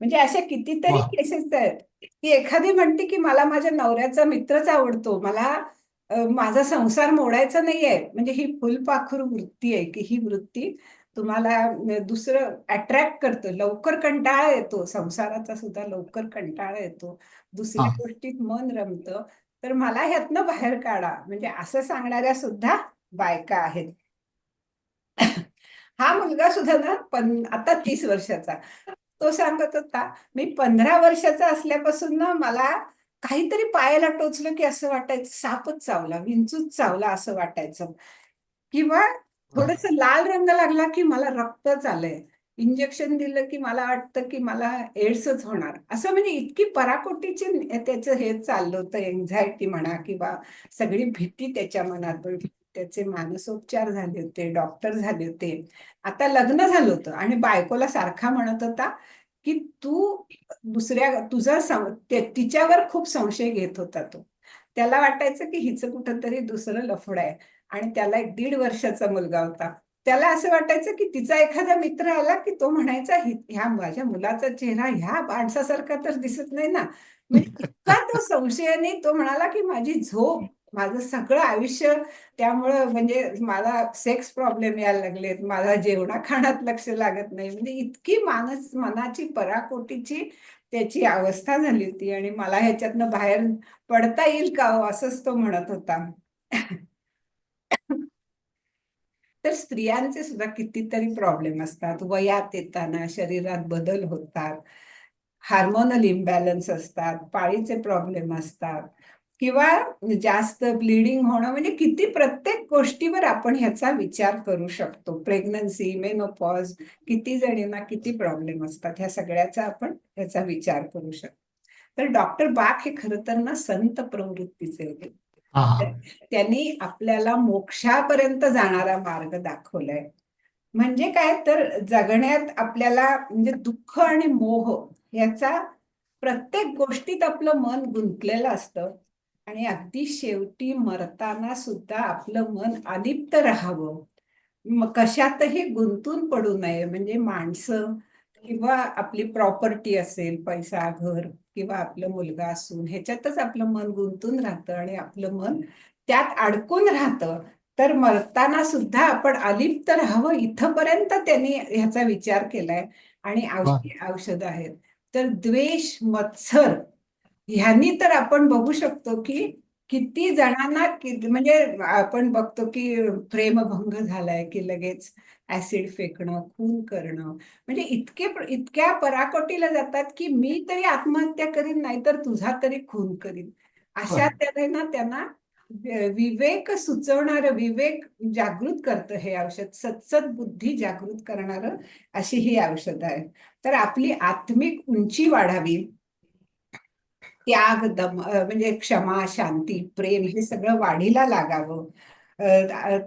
म्हणजे अशा कितीतरी. केसेस आहेत. की एखादी म्हणते की मला माझ्या नवऱ्याचा मित्रच आवडतो. मला माझा संसार मोडायचा नाहीये. म्हणजे ही फुलपाखरू वृत्ती आहे की ही वृत्ती तुम्हाला दुसरं अट्रॅक्ट करतं. लवकर कंटाळा येतो. संसाराचा सुद्धा लवकर कंटाळा येतो. दुसऱ्या. गोष्टीत मन रमतं. तर मला ह्यातनं बाहेर काढा. म्हणजे असं सांगणाऱ्या सुद्धा बायका आहेत. हा मुलगा सुद्धा ना पण आता तीस वर्षाचा. तो सांगत होता मी पंधरा वर्षाचा असल्यापासून ना मला काहीतरी पायाला टोचलं की असं वाटायचं सापच चावला विंचूच चावला असं वाटायचं. किंवा थोडस लाल रंग लागला की मला रक्तच आलंय. इंजेक्शन दिलं की मला वाटतं की मला एड्सच होणार. असं म्हणजे इतकी पराकोटीची त्याचं हे चाललं होतं एन्झायटी म्हणा किंवा सगळी भीती त्याच्या मनात. होती. त्याचे मानसोपचार झाले होते डॉक्टर झाले होते. आता लग्न झालं होतं आणि बायकोला सारखा म्हणत होता की तू दुसऱ्या तुझा तिच्यावर खूप संशय घेत होता तो. त्याला वाटायचं की हिचं कुठंतरी दुसरं लफड आहे आणि त्याला एक दीड वर्षाचा मुलगा होता. त्याला असं वाटायचं की तिचा एखादा मित्र आला की तो म्हणायचा ह्या माझ्या मुलाचा चेहरा ह्या माणसासारखा तर दिसत नाही ना. म्हणजे इतका तो संशयाने तो म्हणाला की माझी झोप माझं सगळं आयुष्य त्यामुळं म्हणजे मला सेक्स प्रॉब्लेम यायला लागलेत. मला जेवणा खाण्यात लक्ष लागत नाही. म्हणजे इतकी मानस मनाची पराकोटीची त्याची अवस्था झाली होती आणि मला ह्याच्यातनं बाहेर पडता येईल का हो असंच तो म्हणत होता. तर स्त्रियांचे सुद्धा कितीतरी प्रॉब्लेम असतात. वयात येताना शरीरात बदल होतात. हार्मोनल इम्बॅलन्स असतात. पाळीचे प्रॉब्लेम असतात. किंवा जास्त ब्लिडिंग होणं म्हणजे किती प्रत्येक गोष्टीवर आपण ह्याचा विचार करू शकतो. प्रेग्नन्सी मेनोपॉज किती जणींना किती प्रॉब्लेम असतात ह्या सगळ्याचा आपण ह्याचा विचार करू शकतो. तर डॉक्टर बाक हे खरं तर ना संत प्रवृत्तीचे होते. त्यांनी आपल्याला मोक्षापर्यंत जाणारा मार्ग दाखवलाय. म्हणजे काय? तर जगण्यात आपल्याला म्हणजे दुःख आणि मोह याचा प्रत्येक गोष्टीत आपलं मन गुंतलेलं असतं. आणि अगदी शेवटी मरताना सुद्धा आपलं मन अलिप्त राहावं. कशातही गुंतून पडू नये. म्हणजे माणसं किंवा आपली प्रॉपर्टी असेल पैसा घर किंवा आपलं मुलगा असून ह्याच्यातच आपलं मन गुंतून राहतं आणि आपलं मन त्यात अडकून राहतं. तर मरताना सुद्धा आपण अलिप्त राहावं. इथपर्यंत त्यांनी ह्याचा विचार केलाय. आणि औषधी औषध आहेत. तर द्वेष मत्सर ह्यांनी तर आपण बघू शकतो की किती जणांना कि- म्हणजे आपण बघतो की प्रेमभंग झालाय की लगेच ऍसिड फेकणं खून करणं. म्हणजे इतके इतक्या पराकोटीला जातात की मी तरी आत्महत्या करीन नाहीतर तुझा तरी खून करीन. अशा. तऱ्हेनं त्यांना विवेक सुचवणारं विवेक जागृत करतं हे औषध सत्सत बुद्धी जागृत करणारं अशी ही औषध आहे तर आपली आत्मिक उंची वाढावी त्याग दम म्हणजे क्षमा शांती प्रेम हे सगळं वाढीला लागावं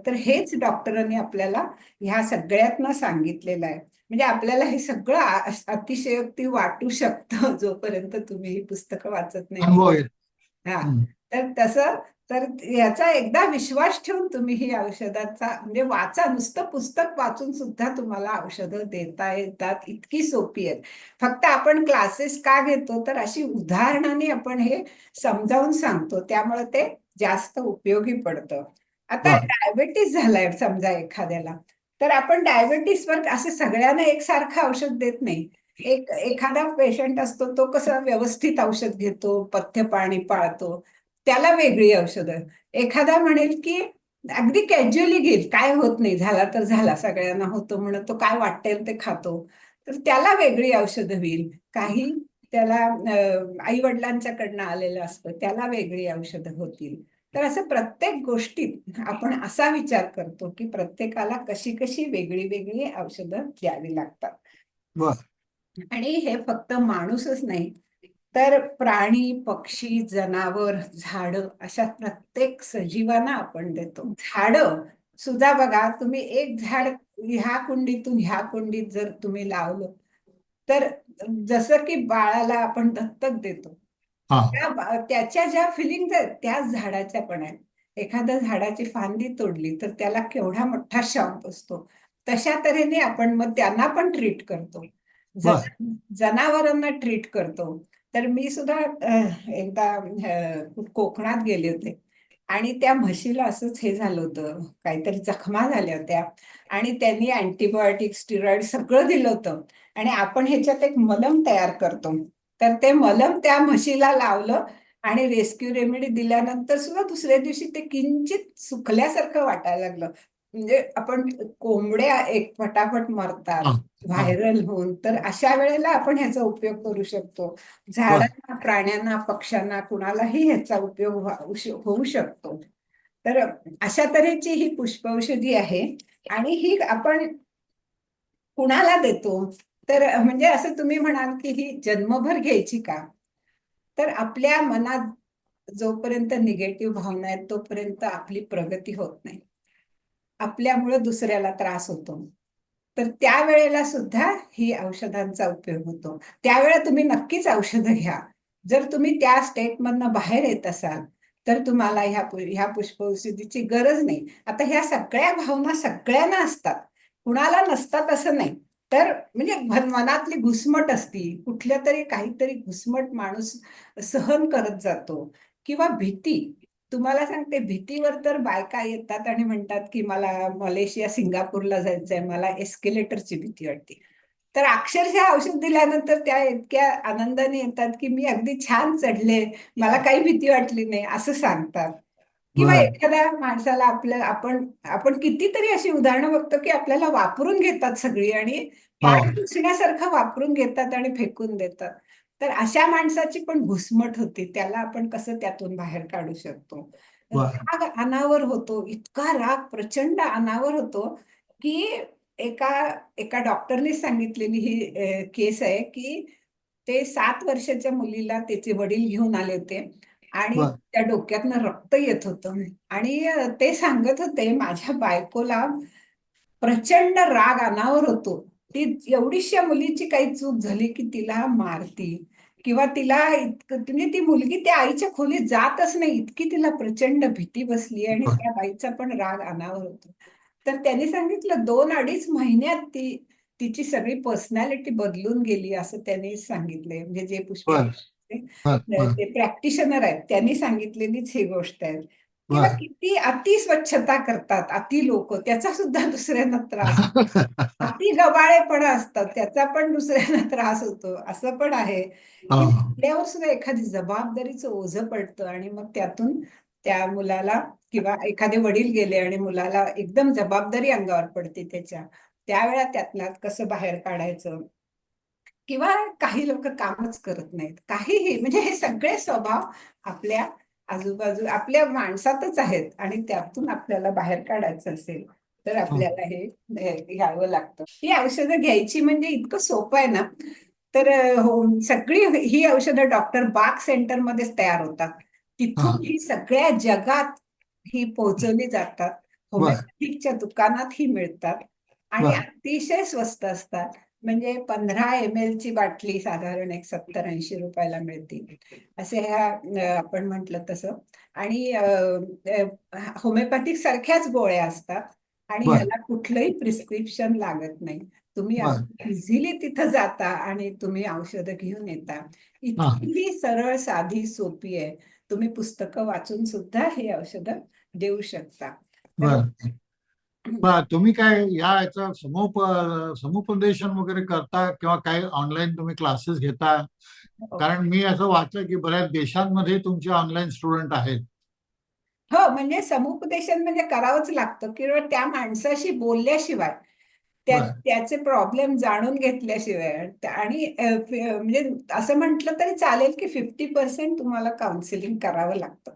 तर हेच डॉक्टरांनी आपल्याला ह्या सगळ्यातनं सांगितलेलं आहे म्हणजे आपल्याला हे सगळं अतिशयोक्ती वाटू शकतं जोपर्यंत तुम्ही ही पुस्तकं वाचत नाही. हा. तर तसं तर याचा एकदा विश्वास ठेवून तुम्ही ही औषधाचा म्हणजे वाचा नुसतं पुस्तक वाचून सुद्धा तुम्हाला औषधं देता येतात. इतकी सोपी आहेत फक्त आपण क्लासेस का घेतो? तर अशी उदाहरणाने आपण हे समजावून सांगतो. त्यामुळे ते जास्त उपयोगी पडतं. आता. डायबेटीस झालाय समजा एखाद्याला. तर आपण डायबेटीसवर असं सगळ्यांना एकसारखं औषध देत नाही. एक एखादा पेशंट असतो तो कसा व्यवस्थित औषध घेतो पथ्य पाणी पाळतो. त्याला वेगळी औषधं. एखादा म्हणेल की अगदी कॅज्युअली घेईल काय होत नाही झाला तर झाला सगळ्यांना होतो म्हणून तो काय वाटेल ते खातो. तर त्याला वेगळी औषधं होईल. काही त्याला आई वडिलांच्याकडनं आलेलं असतं त्याला वेगळी औषधं होतील. तर असं प्रत्येक गोष्टीत आपण असा विचार करतो की प्रत्येकाला कशी कशी वेगळी वेगळी औषधं द्यावी लागतात. आणि हे फक्त माणूसच नाही तर प्राणी पक्षी जनावर झाड अशा प्रत्येक सजीवांना आपण देतो. झाड सुद्धा बघा तुम्ही एक झाड ह्या कुंडीतून ह्या कुंडीत जर तुम्ही लावलं तर जसं की बाळाला आपण दत्तक देतो. त्या त्याच्या ज्या फिलिंग आहेत त्याच झाडाच्या पण आहेत. एखाद्या झाडाची फांदी तोडली तर त्याला केवढा मोठा शॉक बसतो तशा तऱ्हेने आपण मग त्यांना पण ट्रीट करतो. जन- जनावरांना ट्रीट करतो. तर मी सुद्धा एकदा कोकणात गेले होते. आणि त्या म्हशीला असंच हे झालं होतं काहीतरी जखमा झाल्या होत्या. आणि त्यांनी अँटीबायोटिक स्टिरॉइड सगळं दिलं होतं. आणि आपण ह्याच्यात एक मलम तयार करतो. तर ते मलम त्या म्हशीला लावलं आणि रेस्क्यू रेमेडी दिल्यानंतर सुद्धा दुसऱ्या दिवशी ते किंचित सुकल्यासारखं वाटायला लागलं. म्हणजे आपण कोंबड्या एक फटाफट मरतात व्हायरल होऊन तर अशा वेळेला आपण ह्याचा उपयोग करू शकतो. झाडांना प्राण्यांना पक्ष्यांना कुणालाही ह्याचा उपयोग होऊ शकतो. तर अशा तऱ्हेची ही पुष्पौषधी आहे आणि ही आपण कुणाला देतो? तर म्हणजे असं तुम्ही म्हणाल की ही जन्मभर घ्यायची का? तर आपल्या मनात जोपर्यंत निगेटिव्ह भावना आहेत तोपर्यंत आपली प्रगती होत नाही. आपल्यामुळं दुसऱ्याला त्रास होतो. तर त्यावेळेला सुद्धा ही औषधांचा उपयोग होतो. त्यावेळेला तुम्ही नक्कीच औषधं घ्या. जर तुम्ही त्या स्टेटमधनं बाहेर येत असाल तर तुम्हाला ह्या पु- ह्या पुष्पौषधीची गरज नाही. आता ह्या सगळ्या भावना सगळ्यांना असतात. कुणाला नसतात असं नाही. तर म्हणजे मनातली घुसमट असती. कुठल्या तरी काहीतरी घुसमट माणूस सहन करत जातो. किंवा भीती. तुम्हाला सांगते भीतीवर तर बायका येतात आणि म्हणतात की मला मलेशिया सिंगापूरला जायचंय मला एस्केलेटरची भीती वाटते. तर अक्षरशः औषध दिल्यानंतर त्या इतक्या आनंदाने येतात की मी अगदी छान चढले मला काही भीती वाटली नाही असं सांगतात. किंवा. एखाद्या माणसाला आपल्या आपण आपण कितीतरी अशी उदाहरणं बघतो की आपल्याला वापरून घेतात सगळी आणि पाय पुसण्यासारखं वापरून घेतात आणि फेकून देतात. तर अशा माणसाची पण घुसमट होती. त्याला आपण कसं त्यातून बाहेर काढू शकतो. राग अनावर होतो. इतका राग प्रचंड अनावर होतो की एका एका डॉक्टरने सांगितलेली ही केस आहे की ते सात वर्षाच्या मुलीला त्याचे वडील घेऊन आले होते आणि. त्या डोक्यातनं रक्त येत होतं. आणि ते सांगत होते माझ्या बायकोला प्रचंड राग अनावर होतो. ती एवढीशा मुलीची काही चूक झाली की तिला मारती किंवा तिला इतकं म्हणजे ती मुलगी त्या आईच्या खोलीत जातच नाही इतकी तिला प्रचंड भीती बसली आणि. त्या बाईचा पण राग अनावर होतो. तर त्यांनी सांगितलं दोन अडीच महिन्यात ती तिची सगळी पर्सनॅलिटी बदलून गेली असं त्यांनी सांगितलंय. म्हणजे जे पुष्प. ते प्रॅक्टिशनर आहेत त्यांनी सांगितलेलीच ही गोष्ट आहे. किंवा. किती अति स्वच्छता करतात अति लोक त्याचा सुद्धा दुसऱ्यांना त्रास अति गबाळेपणा असतात त्याचा पण दुसऱ्यांना त्रास होतो असं पण आहे की हा. आपल्यावर सुद्धा एखादी जबाबदारीचं ओझं पडतं आणि मग त्यातून त्या मुलाला किंवा एखादे वडील गेले आणि मुलाला एकदम जबाबदारी अंगावर पडते त्याच्या त्यावेळा त्यातनं कसं बाहेर काढायचं किंवा काही लोक कामच करत नाहीत काहीही म्हणजे हे सगळे स्वभाव आपल्या आजूबाजू आपल्या माणसातच आहेत आणि त्यातून आपल्याला बाहेर काढायचं असेल तर आपल्याला हे घ्यावं लागतं. ही औषधं घ्यायची म्हणजे इतकं सोपं आहे ना? तर हो सगळी ही औषधं डॉक्टर बाग सेंटर मध्येच तयार होतात. तिथून ही. सगळ्या जगात ही पोहोचवली जातात. होमिओपॅथिकच्या दुकानात ही मिळतात आणि. अतिशय स्वस्त असतात. म्हणजे पंधरा एम एल ची बाटली साधारण एक सत्तर ऐंशी रुपयाला मिळते असे ह्या आपण म्हटलं तसं. आणि होमिओपॅथिक सारख्याच गोळ्या असतात आणि. ह्याला कुठलंही प्रिस्क्रिप्शन लागत नाही. तुम्ही. इझिली तिथं जाता आणि तुम्ही औषधं घेऊन येता. इतकी सरळ साधी सोपी आहे. तुम्ही पुस्तकं वाचून सुद्धा ही औषधं देऊ शकता. तुम्ही काय या याचा समुप समुपदेशन वगैरे करता किंवा काय ऑनलाईन तुम्ही क्लासेस घेता? कारण मी असं वाचलं की बऱ्याच देशांमध्ये तुमचे ऑनलाईन स्टुडंट आहेत. हो म्हणजे समुपदेशन म्हणजे करावंच लागतं. किंवा त्या माणसाशी बोलल्याशिवाय. त्याचे प्रॉब्लेम जाणून घेतल्याशिवाय आणि म्हणजे असं म्हटलं तरी चालेल की फिफ्टी पर्सेंट तुम्हाला काउन्सिलिंग करावं लागतं.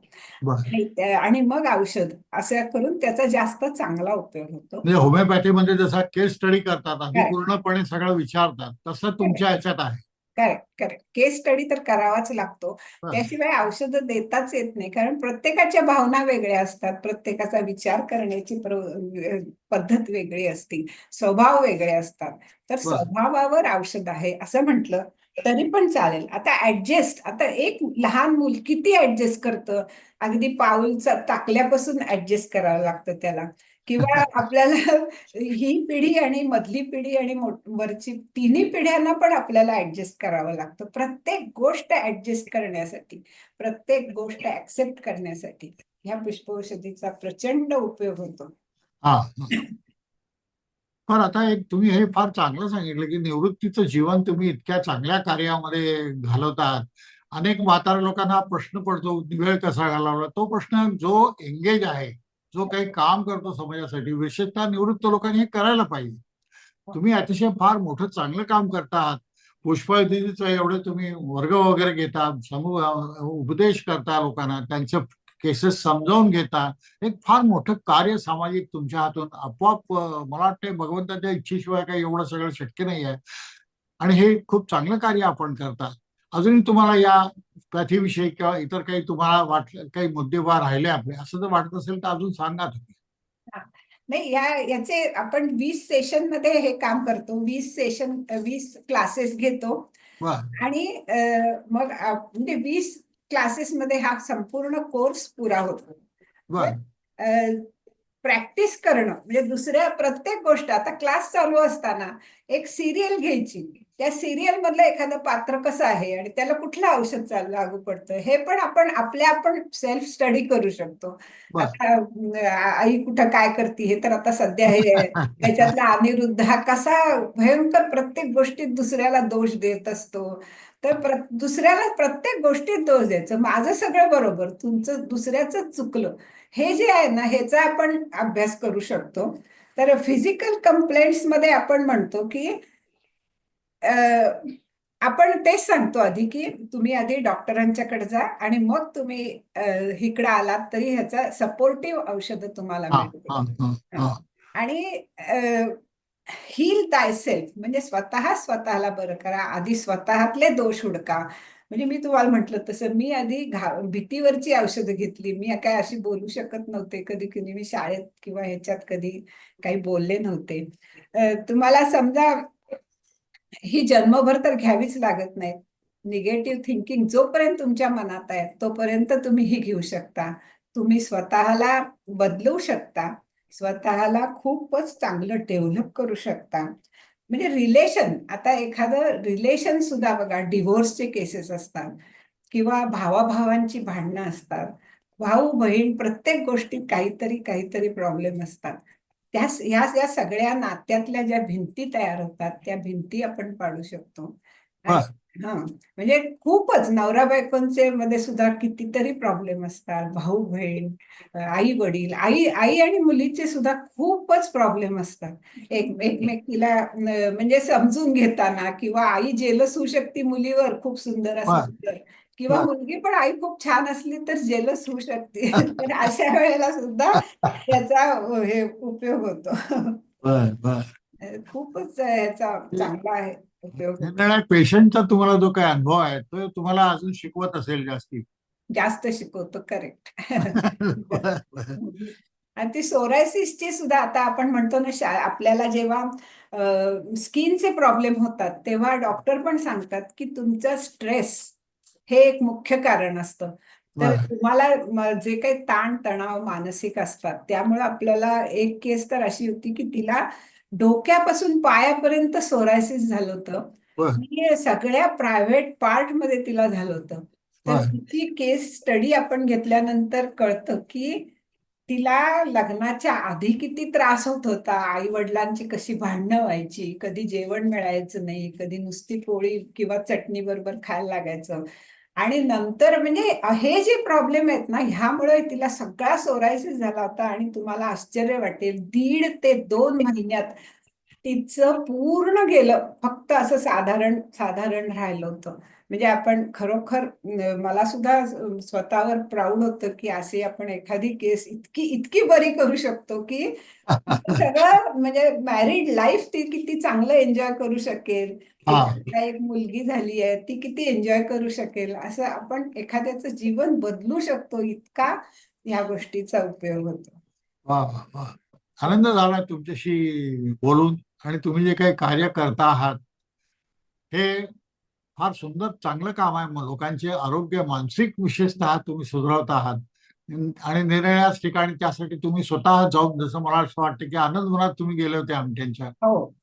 आणि मग औषध असं करून त्याचा जास्त चांगला उपयोग होतो. म्हणजे होमिओपॅथीमध्ये जसा केस स्टडी करतात. पूर्णपणे सगळं विचारतात तसं तुमच्या ह्याच्यात आहे. करेक्ट करेक्ट केस स्टडी तर करावाच लागतो. त्याशिवाय औषधं देताच येत नाही. कारण प्रत्येकाच्या भावना वेगळ्या असतात. प्रत्येकाचा विचार करण्याची प्र- पद्धत वेगळी असते. स्वभाव वेगळे असतात. तर बरं. स्वभावावर औषध आहे असं म्हटलं तरी पण चालेल. आता ऍडजस्ट आता एक लहान मूल किती ऍडजस्ट करतं? अगदी पाऊल चा- टाकल्यापासून ऍडजस्ट करावं लागतं त्याला. किंवा आपल्याला ही पिढी आणि मधली पिढी आणि वरची तिन्ही पिढ्यांना पण आपल्याला ऍडजस्ट करावं लागतं. प्रत्येक गोष्ट ऍडजस्ट करण्यासाठी प्रत्येक गोष्ट ऍक्सेप्ट करण्यासाठी ह्या पुष्पौषधीचा प्रचंड उपयोग होतो. हा. पण आता एक तुम्ही हे फार चांगलं सांगितलं की निवृत्तीचं जीवन तुम्ही इतक्या चांगल्या कार्यामध्ये घालवतात. अनेक म्हातारा लोकांना प्रश्न पडतो वेळ कसा घालवला तो प्रश्न जो एंगेज आहे जो काही काम करतो समाजासाठी विशेषतः निवृत्त लोकांनी हे करायला पाहिजे. तुम्ही अतिशय फार मोठं चांगलं काम करतात पुष्पदिनीचं एवढे तुम्ही वर्ग वगैरे घेता समूह उपदेश करता लोकांना त्यांच्या केसेस समजावून घेता. एक फार मोठं कार्य सामाजिक तुमच्या हातून आपोआप मला वाटतंय भगवंताच्या इच्छेशिवाय काही एवढं सगळं शक्य नाही आहे आणि हे खूप चांगलं कार्य आपण करता. अजूनही तुम्हाला या पॅथीविषयी किंवा इतर काही तुम्हाला वाटलं काही मुद्देवार राहिले आपले असं जर वाटत असेल तर अजून सांगा तुम्ही. नाही या याचे आपण वीस सेशनमध्ये हे काम करतो. वीस सेशन वीस क्लासेस घेतो. आणि मग म्हणजे वीस क्लासेस मध्ये हा संपूर्ण कोर्स पुरा होतो. प्रॅक्टिस करणं म्हणजे दुसऱ्या प्रत्येक गोष्ट आता क्लास चालू असताना एक सिरियल घ्यायची त्या सिरियल मधलं एखादं पात्र कसं आहे आणि त्याला कुठलं औषध चालू लागू पडतं? हे पण आपण आपल्या आपण सेल्फ स्टडी करू शकतो. आई कुठं काय करते? हे तर आता सध्या हे त्याच्यातला अनिरुद्ध हा कसा भयंकर प्रत्येक गोष्टीत दुसऱ्याला दोष देत असतो. तर प्र, दुसऱ्याला प्रत्येक गोष्टीत दोष द्यायचं. माझं सगळं बरोबर. तुमचं दुसऱ्याचं चुकलं. हे जे आहे ना ह्याचा आपण अभ्यास करू शकतो. तर फिजिकल कंप्लेंट्समध्ये आपण म्हणतो की आपण तेच सांगतो आधी की तुम्ही आधी डॉक्टरांच्याकडे जा आणि मग तुम्ही इकडं आलात तरी ह्याचा सपोर्टिव्ह औषधं तुम्हाला मिळतील. आणि हील ताय सेल्फ म्हणजे स्वतः स्वतःला बरं करा आधी स्वतःतले दोष हुडका. म्हणजे मी तुम्हाला म्हटलं तसं मी आधी घा भीतीवरची औषधं घेतली. मी काय अशी बोलू शकत नव्हते. कधी कधी मी शाळेत किंवा ह्याच्यात कधी काही बोलले नव्हते. तुम्हाला समजा ही जन्मभर तर घ्यावीच लागत नाही निगेटिव्ह थिंकिंग जोपर्यंत तुमच्या मनात आहे तोपर्यंत तुम्ही ही घेऊ शकता. तुम्ही स्वतःला बदलवू शकता. स्वतःला खूपच चांगलं डेव्हलप करू शकता. म्हणजे रिलेशन आता एखादं रिलेशन सुद्धा बघा डिव्होर्सचे केसेस असतात किंवा भावाभावांची भांडणं असतात. भाऊ बहीण प्रत्येक गोष्टीत काहीतरी काहीतरी प्रॉब्लेम असतात. त्या या या सगळ्या नात्यातल्या ज्या भिंती तयार होतात त्या भिंती आपण पाडू शकतो. हा. म्हणजे खूपच नवरा बायकोंचे मध्ये सुद्धा कितीतरी प्रॉब्लेम असतात. भाऊ बहीण आई वडील आई आई आणि मुलीचे सुद्धा खूपच प्रॉब्लेम असतात. एक एकमेकीला म्हणजे समजून घेताना किंवा आई जेलस होऊ शकते मुलीवर खूप सुंदर बर. किंवा. मुलगी पण आई खूप छान असली तर जेलस होऊ शकते तर अशा वेळेला सुद्धा त्याचा हे उपयोग होतो खूपच याचा चांगला आहे उपयोग. पेशंटचा तुम्हाला जो काही अनुभव आहे तो तुम्हाला अजून शिकवत असेल जास्ती जास्त शिकवतो करेक्ट. आणि ती सोरायसिसची सुद्धा आता आपण म्हणतो ना आपल्याला जेव्हा स्किनचे प्रॉब्लेम होतात तेव्हा डॉक्टर पण सांगतात की तुमचा स्ट्रेस हे एक मुख्य कारण असतं. तर. तुम्हाला जे काही ताण तणाव मानसिक असतात त्यामुळे आपल्याला एक केस तर अशी होती की तिला डोक्यापासून पायापर्यंत सोरायसिस झालं होतं. सगळ्या प्रायव्हेट पार्टमध्ये तिला झालं होतं. तर. तिची केस स्टडी आपण घेतल्यानंतर कळतं की तिला लग्नाच्या आधी किती त्रास होत होता. आई वडिलांची कशी भांडणं व्हायची कधी जेवण मिळायचं नाही कधी नुसती पोळी किंवा चटणी बरोबर खायला लागायचं. आणि नंतर म्हणजे हे जे प्रॉब्लेम आहेत ना ह्यामुळे तिला सगळा सोरायसिस झाला होता आणि तुम्हाला आश्चर्य वाटेल. दीड ते दोन महिन्यात तिचं पूर्ण गेलं. फक्त असं साधारण साधारण राहिलं होतं. म्हणजे आपण खरोखर मला सुद्धा स्वतःवर प्राऊड होतं की असे आपण एखादी केस इतकी इतकी बरी करू शकतो की सगळं म्हणजे मॅरिड लाईफ ती किती चांगलं एन्जॉय करू शकेल. एक मुलगी झाली आहे ती किती एन्जॉय करू शकेल. असं आपण एखाद्याचं जीवन बदलू शकतो इतका या गोष्टीचा उपयोग होतो. वा वा वा. आनंद झाला तुमच्याशी बोलून आणि तुम्ही जे काही कार्य करता आहात हे फार सुंदर चांगलं काम आहे. लोकांचे आरोग्य मानसिक विशेषतः तुम्ही सुधारवत आहात. आणि निरनिराळ्याच ठिकाणी त्यासाठी तुम्ही स्वतः जाऊन जसं मला असं वाटतं की आनंदवनात तुम्ही गेले होते आमट्यांच्या हो.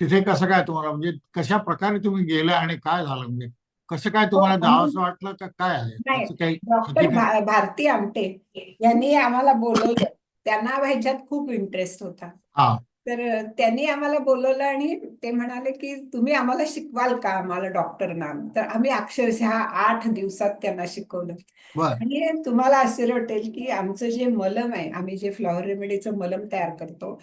तिथे कसं काय तुम्हाला म्हणजे कशा प्रकारे तुम्ही गेले आणि काय झालं? म्हणजे कसं काय तुम्हाला आम्ही- जावंसं वाटलं का काय आहे? काही भारती आमटे यांनी आम्हाला बोलवलं. त्यांना ह्याच्यात खूप इंटरेस्ट होता. हा. तर त्यांनी आम्हाला बोलवलं आणि ते म्हणाले की तुम्ही आम्हाला शिकवाल का आम्हाला डॉक्टर नाम तर आम्ही अक्षरशः आठ दिवसात त्यांना शिकवलं. आणि तुम्हाला आश्चर्य वाटेल की आमचं जे मलम आहे आम्ही जे फ्लॉवर रेमेडीचं मलम तयार करतो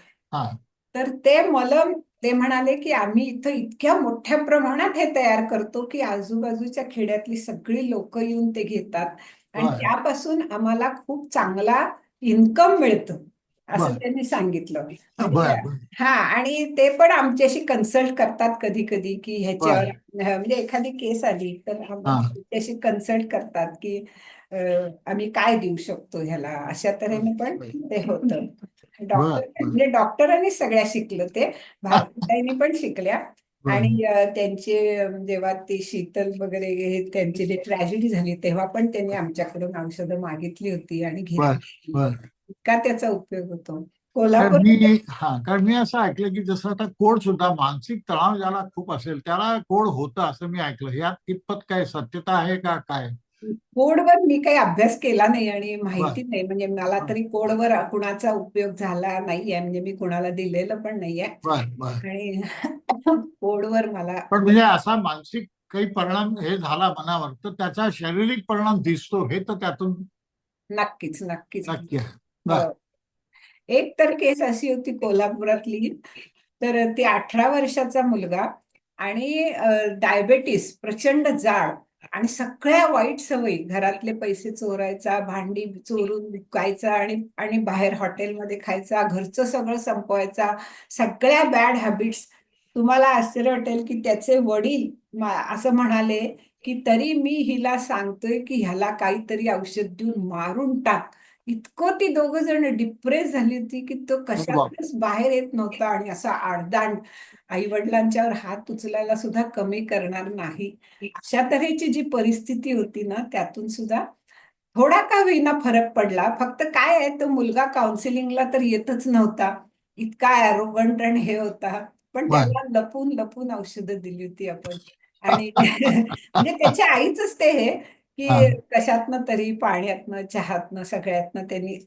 तर ते मलम ते म्हणाले की आम्ही इथं इतक्या मोठ्या प्रमाणात हे तयार करतो की आजूबाजूच्या खेड्यातली सगळी लोक येऊन ते घेतात. आणि. त्यापासून आम्हाला खूप चांगला इन्कम मिळतं. असं बरं. त्यांनी सांगितलं. बर बर. हा आणि ते पण आमच्याशी कन्सल्ट करतात कधी कधी की ह्याच्यावर हा, म्हणजे एखादी केस आली तर आम- हा. आमच्याशी कन्सल्ट करतात की अं, आम्ही काय देऊ शकतो ह्याला? अशा तऱ्हेने पण ते होतं. डॉक्टर बरं. म्हणजे डॉक्टरांनी सगळ्या शिकलं ते. भारतीताईंनी पण शिकल्या. बर. आणि अं, त्यांचे अं, जेव्हा ते शीतल वगैरे हे त्यांची जी ट्रॅजेडी झाली तेव्हा पण त्यांनी आमच्याकडून औषधं मागितली होती आणि घेतली बर. इतका त्याचा उपयोग होतो. कोल्हापूर मी हा कारण मी असं ऐकलं की जसं आता कोड सुद्धा मानसिक तणाव ज्याला खूप असेल त्याला कोड होतं असं मी ऐकलं. यात कितपत काय सत्यता आहे का काय? कोडवर मी काही अभ्यास केला नाही आणि माहिती नाही. म्हणजे मला. तरी कोडवर कुणाचा उपयोग झाला नाहीये. म्हणजे मी कुणाला दिलेलं पण नाहीये. आणि कोडवर मला पण म्हणजे असा मानसिक काही परिणाम हे झाला मनावर तर त्याचा शारीरिक परिणाम दिसतो. हे तर त्यातून नक्कीच नक्कीच. हो. एक तर केस अशी होती कोल्हापुरातली तर ती अठरा वर्षाचा मुलगा आणि डायबेटीस प्रचंड जाड आणि सगळ्या वाईट सवयी घरातले पैसे चोरायचा भांडी चोरून विकायचा आणि आणि बाहेर हॉटेलमध्ये खायचा घरचं सगळं संपवायचा सगळ्या बॅड हॅबिट्स तुम्हाला आश्चर्य वाटेल की त्याचे वडील असं म्हणाले की तरी मी हिला सांगतोय की ह्याला काहीतरी औषध देऊन मारून टाक. इतकं ती दोघं जण डिप्रेस झाली होती की तो कशातच बाहेर येत नव्हता आणि असा आडदांड आई वडिलांच्यावर हात उचलायला सुद्धा कमी करणार नाही. अशा तऱ्हेची जी परिस्थिती होती ना त्यातून सुद्धा थोडा का होईना फरक पडला. फक्त काय आहे तो मुलगा काउन्सिलिंगला तर येतच नव्हता. इतका ॲरोगंट आणि हे होता. पण. त्याला लपून लपून औषधं दिली होती आपण. आणि म्हणजे त्याच्या आईच ते हे. की. कशातनं तरी पाण्यातनं चहातनं सगळ्यातनं त्यांनी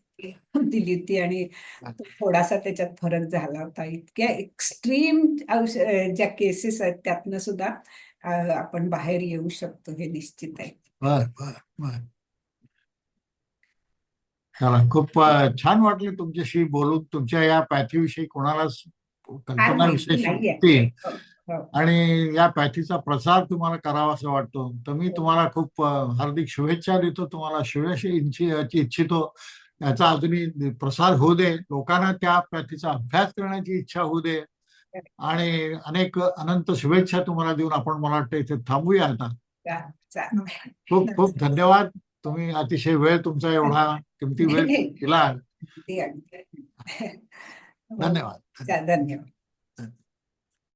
दिली होती आणि थोडासा त्याच्यात फरक झाला होता. इतक्या एक्स्ट्रीम ज्या केसेस आहेत त्यातनं सुद्धा आपण बाहेर येऊ शकतो हे निश्चित आहे. बर बर बर. चला खूप छान वाटलं तुमच्याशी बोलून. तुमच्या या पॅथीविषयी कोणालाच कल्पना विशेष. आणि या पॅथीचा प्रसार तुम्हाला करावा असं वाटतो. तर मी हो. तुम्हाला खूप हार्दिक शुभेच्छा देतो. तुम्हाला शुभेच्छा इच्छी- इच्छितो. याचा अजूनही प्रसार होऊ दे. लोकांना त्या पॅथीचा अभ्यास करण्याची इच्छा होऊ दे. आणि अनेक अनंत शुभेच्छा तुम्हाला देऊन आपण मला वाटतं इथे थांबूया आता. खूप खूप धन्यवाद. तुम्ही अतिशय वेळ तुमचा एवढा किमती वेळ दिला. धन्यवाद. धन्यवाद.